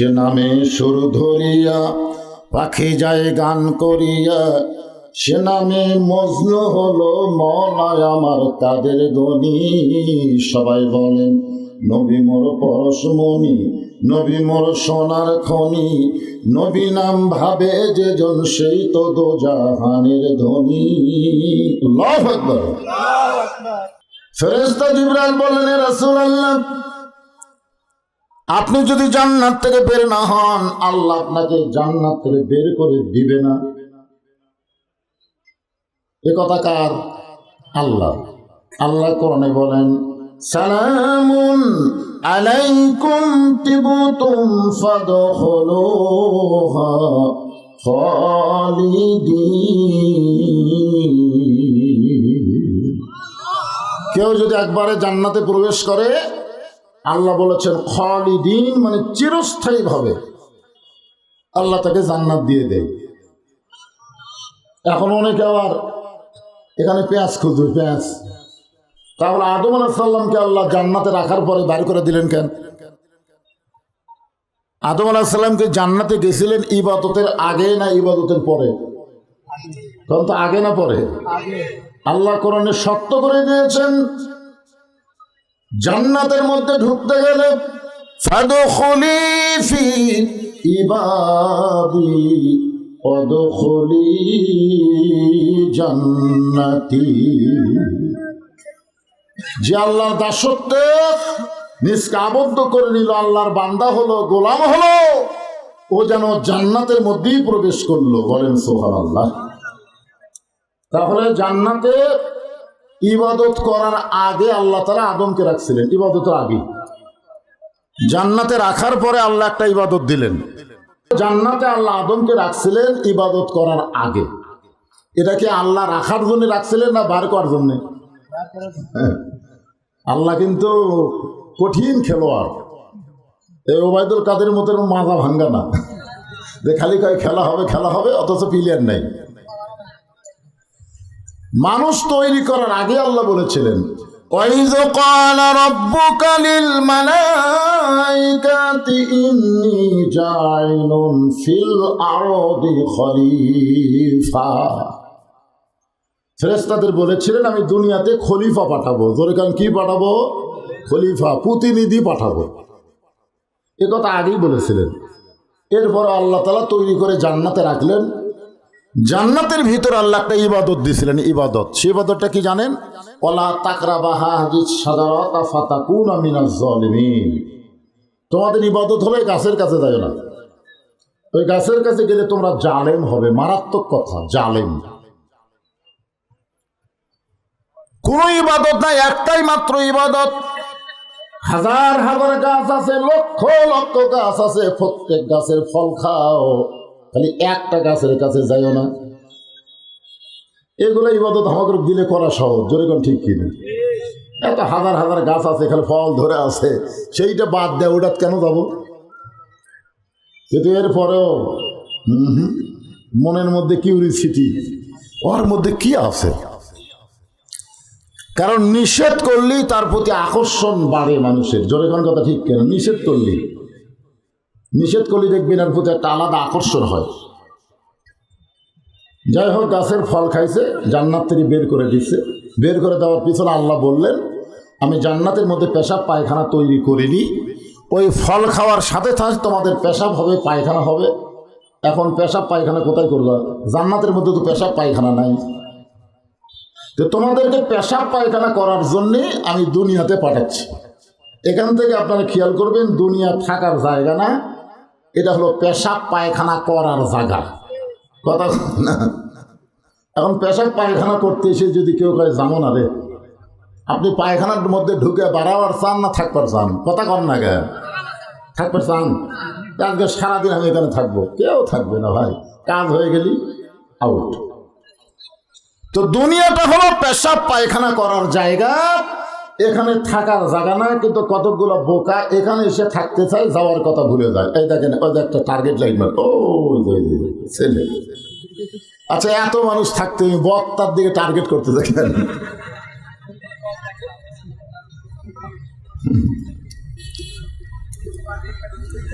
সে নামে সুর ধরিয়া, পাখি যায় গান করিয়া। সে নামে মজনু হলো মলায় আমার তাদের গনি সবাই বলেন নবী মোর পরশমণি, নবী মোর সোনার খনি। নবী নাম ভাবে যে জন সেই তো দো জাহানের ধনী আকবার। ফেরেশতা বললেন রাসূল আল্লাহ আপনি যদি জান্নাত থেকে বের না হন, আল্লাহ আপনাকে জান্নাত থেকে বের করে দিবে না। এ কথা কার? আল্লাহ। আল্লাহ কোরআনে বলেন, সালামুন আলাইকুম তিবতুম ফাদখুলুহা খালিদিন। কেউ যদি একবারে জান্নাতে প্রবেশ করে আল্লাহ বলেছেন খালিদিন মানে চিরস্থায়ী ভাবে। আল্লাহ তাকে জান্নাত দিয়ে দেয়। এখন অনেকে আবার এখানে পেঁয়াজ খুঁজবে পেঁয়াজ। তাহলে আদম আলাহিসাল্লামকে আল্লাহ জান্নাতে রাখার পরে বাইর করে দিলেন কেন? আদম আলাহিসাল্লামকে জান্নাতে গেছিলেন ইবাদতের আগে না ইবাদতের পরে? তখন তো আগে না পরে? আল্লাহ কোরআনে সত্য করে দিয়েছেন জান্নাতের মধ্যে ঢুকতে গেলে, ফাদখুলি ফি ইবাদি জান্নাতি। যে আল্লাহর দাসত্ব নিজকে আবদ্ধ করে নিল, আল্লাহর বান্দা হলো, গোলাম হলো, ও যেন জান্নাতের মধ্যেই প্রবেশ করল। বলেন সোহান আল্লাহ তাহলে জান্নাতে ইবাদত করার আগে আল্লাহ তারা আদমকে রাখছিলেন, ইবাদতের আগে। জান্নাতে রাখার পরে আল্লাহ একটা ইবাদত দিলেন। জান্নাতে আল্লাহ আদমকে রাখছিলেন ইবাদত করার আগে। এটা কি আল্লাহ রাখার জন্য রাখছিলেন না বার করার জন্য? আল্লাহ কিন্তু কঠিন খেলোয়াড়। এই ওবায়দুল কাদের মতো মাজা ভাঙ্গা না। যে খালি কয় খেলা হবে খেলা হবে, অথচ প্লেয়ার নাই। মানুষ তৈরি করার আগে আল্লাহ বলেছিলেন وَإِذْ قَالَ رَبُّكَ لِلْمَلَائِكَةِ إِنِّي جَاعِلٌ فِي الْأَرْضِ خَلِيفَةً ফেরেশতাদের বলেছিলেন আমি দুনিয়াতে খলিফা পাঠাবো জোরে কারণ কি পাঠাবো খলিফা প্রতিনিধি পাঠাবো এ কথা আগেই বলেছিলেন এরপর আল্লাহ তালা তৈরি করে জান্নাতে রাখলেন জান্নাতের ভিতর আল্লাহ একটা ইবাদত দিয়েছিলেন, ইবাদত। সে ইবাদতটা কি জানেন? ওলা তাকরা জলিমিন তোমাদের ইবাদত হলে গাছের কাছে যাবে না। ওই গাছের কাছে গেলে তোমরা জালেম হবে, মারাত্মক কথা, জালেম। কোন ইবাদত নাই, একটাই মাত্র ইবাদত। হাজার হাজার গাছ আছে, লক্ষ লক্ষ গাছ আছে, প্রত্যেক গাছের ফল খাও। খালি একটা গাছের কাছে যাইও না। এগুলো ইবাদত আমাদের দিলে করা সহজ, জোরে কোন ঠিক কিনা? এত হাজার হাজার গাছ আছে, এখানে ফল ধরে আছে, সেইটা বাদ দেয় ওটা কেন যাব? কিন্তু এরপরেও মনের মধ্যে কিউরিসিটি, ওর মধ্যে কি আছে? কারণ নিষেধ করলেই তার প্রতি আকর্ষণ বাড়ে মানুষের, জোরে কোন কথা ঠিক কেন? নিষেধ করলেই। নিষেধ করলে দেখবেন এর প্রতি একটা আলাদা আকর্ষণ হয়। যাই হোক, গাছের ফল খাইছে, জান্নাত থেকে বের করে দিচ্ছে বের করে দেওয়ার পিছনে আল্লাহ বললেন, আমি জান্নাতের মধ্যে পেশাব পায়খানা তৈরি করিনি। ওই ফল খাওয়ার সাথে সাথে তোমাদের পেশাব হবে, পায়খানা হবে। এখন পেশাব পায়খানা কোথায় করবে? জান্নাতের মধ্যে তো পেশাব পায়খানা নাই। তো তোমাদেরকে পেশাব পায়খানা করার জন্যে আমি দুনিয়াতে পাঠাচ্ছি। এখান থেকে আপনারা খেয়াল করবেন, দুনিয়া থাকার জায়গা না। এটা হলো পেশাব পায়খানা করার জায়গা। কথা না? এখন পেশাব পায়খানা করতে এসে যদি কেউ কয় যাব না রে, আপনি পায়খানার মধ্যে ঢুকে বাড়াবার চান না থাকবার চান? কথা কর না গে থাকবার চান? আজকে সারাদিন আমি এখানে থাকব। কেউ থাকবে না ভাই। কাজ হয়ে গেলি আউট তো দুনিয়াটা হলো পেশাব পায়খানা করার জায়গা। এখানে থাকার জায়গা না কিন্তু কতকগুলো বোকা এখানে এসে থাকতে চায়, যাওয়ার কথা ভুলে যায়। এই দেখেন, ওই একটা টার্গেট লাইন মার ও ছেলে আচ্ছা এত মানুষ থাকতে বক্তার দিকে টার্গেট করতে দেখেন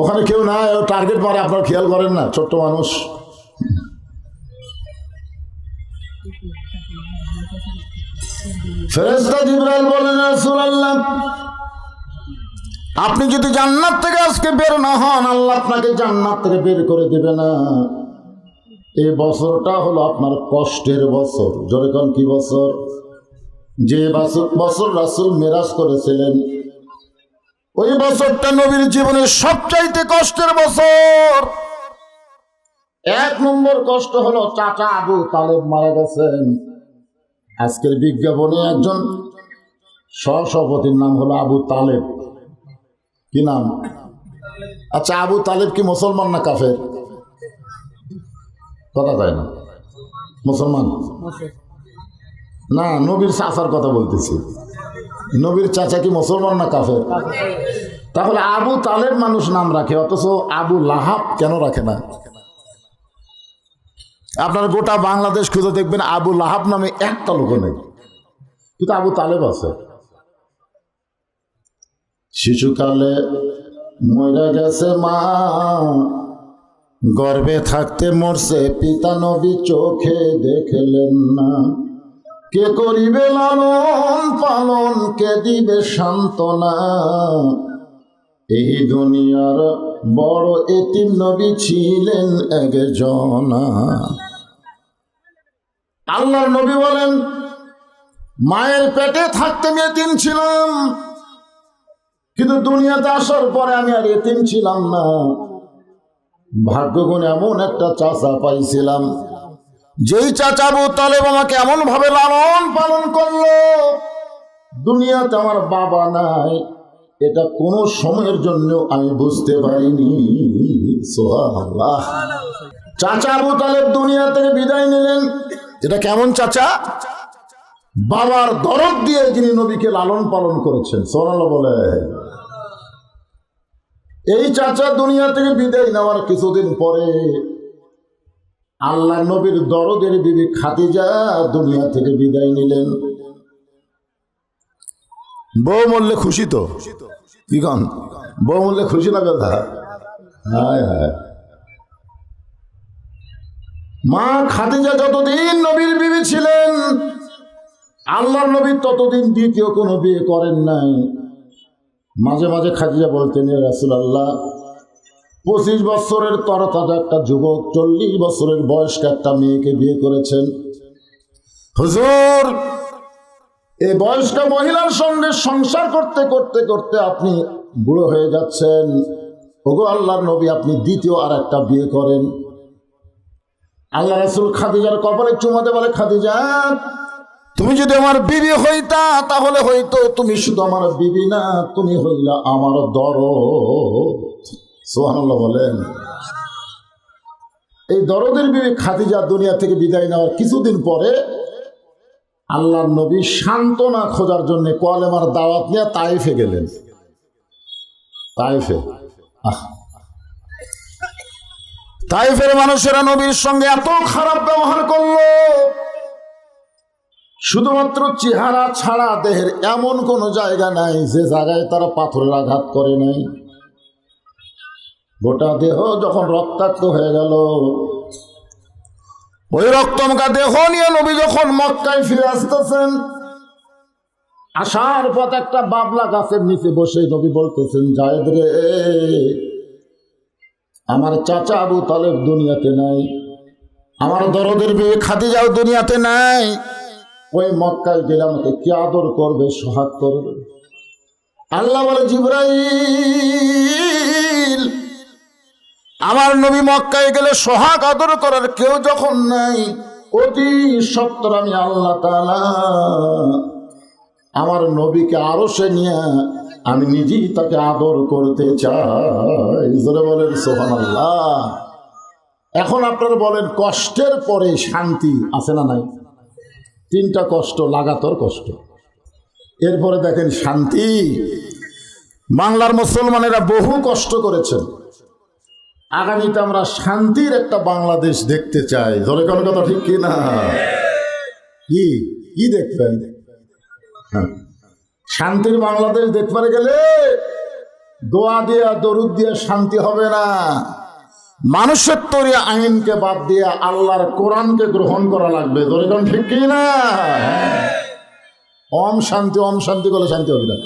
ওখানে কেউ ও টার্গেট মারে, আপনার খেয়াল করেন না, ছোট্ট মানুষ। আপনি যদি জান্নাত থেকে আজকে বের না হন, আল্লাহ আপনাকে জান্নাত থেকে বের করে দেবে না। এই বছরটা হলো আপনার কষ্টের বছর। জোরে কোন, কি বছর? যে বছর বছর রাসূল মেরাজ করেছিলেন, ওই বছরটা নবীর জীবনের সবচাইতে কষ্টের বছর। এক নম্বর কষ্ট হলো চাচা আবু তালেব মারা গেছেন। আজকের বিজ্ঞাপনে একজন সহসভাপতির নাম হলো আবু তালেব। কি নাম? আচ্ছা আবু তালেব কি মুসলমান না কাফের? কথা কয় না। মুসলমান? না, নবীর চাচার কথা বলতেছি। নবীর চাচা কি মুসলমান না কাফের? তাহলে আবু তালেব মানুষ নাম রাখে, অথচ আবু লাহাব কেন রাখে না? আপনার গোটা বাংলাদেশ খুঁজে দেখবেন আবু লাহাব নামে একটা লোক নেই। কিন্তু আবু তালেব আছে। শিশুকালে মরে গেছে মা, গর্বে থাকতে মরছে পিতা নবী চোখে দেখলেন না। কে করিবে লালন পালন, কে দিবে সান্ত্বনা? এই দুনিয়ার বড় এতিম নবী ছিলেন একজনা। আল্লাহর নবী বলেন, মায়ের পেটে থাকতে আমি এতিম ছিলাম। কিন্তু দুনিয়াতে আসার পরে আমি আর এতিম ছিলাম না। ভাগ্যগুণ এমন একটা চাচা পাইছিলাম, যেই চাচা আবু তালেব আমাকে এমন ভাবে লালন পালন করল, দুনিয়াতে আমার বাবা নাই, এটা কোন সময়ের জন্য আমি বুঝতে পারিনি। সোহাল্লাহ চাচা আবু তালেব দুনিয়া থেকে বিদায় নিলেন। এটা কেমন চাচা? বাবার দরদ দিয়ে যিনি নবীকে লালন পালন করেছেন সোনাল বলে। এই চাচা দুনিয়া থেকে বিদায় নেওয়ার কিছুদিন পরে আল্লাহ নবীর দরদের বিবি খাদিজা দুনিয়া থেকে বিদায় নিলেন। বউ মরলে খুশি তো? কি কন? বউ মরলে খুশি না কথা হায় হায়। মা খাদিজা যতদিন নবীর বিবি ছিলেন, আল্লাহর নবী ততদিন দ্বিতীয় কোনো বিয়ে করেন নাই। মাঝে মাঝে খাদিজা বলতেন রাসুল আল্লাহ পঁচিশ বছরের তরতাজা একটা যুবক, চল্লিশ বছরের বয়স্ক একটা মেয়েকে বিয়ে করেছেন। হুজুর এই বয়স্ক মহিলার সঙ্গে সংসার করতে করতে করতে আপনি বুড়ো হয়ে যাচ্ছেন। ওগো আল্লাহর নবী, আপনি দ্বিতীয় আর একটা বিয়ে করেন। আল্লাহ রাসুল খাদিজার কপালে চুমাতে বলে, খাদিজা, তুমি যদি আমার বিবি হইতা, তাহলে হইতো তুমি শুধু আমার বিবি না, তুমি হইলা আমার দর সোহানুল্লাহ বলেন। এই দরদের বিবি খাদিজা দুনিয়া থেকে বিদায় নেওয়ার কিছুদিন পরে আল্লাহর নবী সান্ত্বনা খোঁজার জন্য কলেমার দাওয়াত নিয়ে তাইফে গেলেন। তাইফে? আহ। তাইফের মানুষেরা নবীর সঙ্গে এত খারাপ ব্যবহার করল। শুধুমাত্র চেহারা ছাড়া দেহের এমন কোনো জায়গা নাই যে জায়গায় তারা পাথরের আঘাত করে নাই। গোটা দেহ যখন রক্তাক্ত হয়ে গেল, ওই রক্তমকা দেহ নিয়ে নবী যখন মক্কায় ফিরে আসতেছেন আসার পথ একটা বাবলা গাছের নিচে বসে নবী বলতেছেন, জায়দ রে আমার চাচা আবু তালেব দুনিয়াতে নাই। আমার দরদের বিয়ে খাদিজাও দুনিয়াতে নাই। ওই মক্কায় গেলে আমাকে কি আদর করবে, সোহাগ করবে? আল্লাহ বলে, জিব্রাইল, আমার নবী মক্কায় গেলে সোহাগ আদর করার কেউ যখন নাই, অতি সত্তর আমি আল্লাহ তালা আমার নবীকে আরও সে নিয়ে আমি নিজেই তাকে আদর করতে চাই। বলেন সোহান আল্লাহ এখন আপনারা বলেন, কষ্টের পরে শান্তি আছে না নাই? তিনটা কষ্ট, লাগাতর কষ্ট। এরপরে দেখেন শান্তি। বাংলার মুসলমানেরা বহু কষ্ট করেছেন। আগামীতে আমরা শান্তির একটা বাংলাদেশ দেখতে চাই। ধরে কোনো কথা ঠিক কি না কি? কি দেখবেন? হ্যাঁ। শান্তির বাংলাদেশ দেখতে গেলে দোয়া দিয়া, দরুদ দিয়ে শান্তি হবে না। মানুষের তৈরি আইনকে বাদ দিয়ে আল্লাহর কোরআনকে গ্রহণ করা লাগবে। দরিগণ ঠিক কি না অম শান্তি অম শান্তি করলে শান্তি হবে না।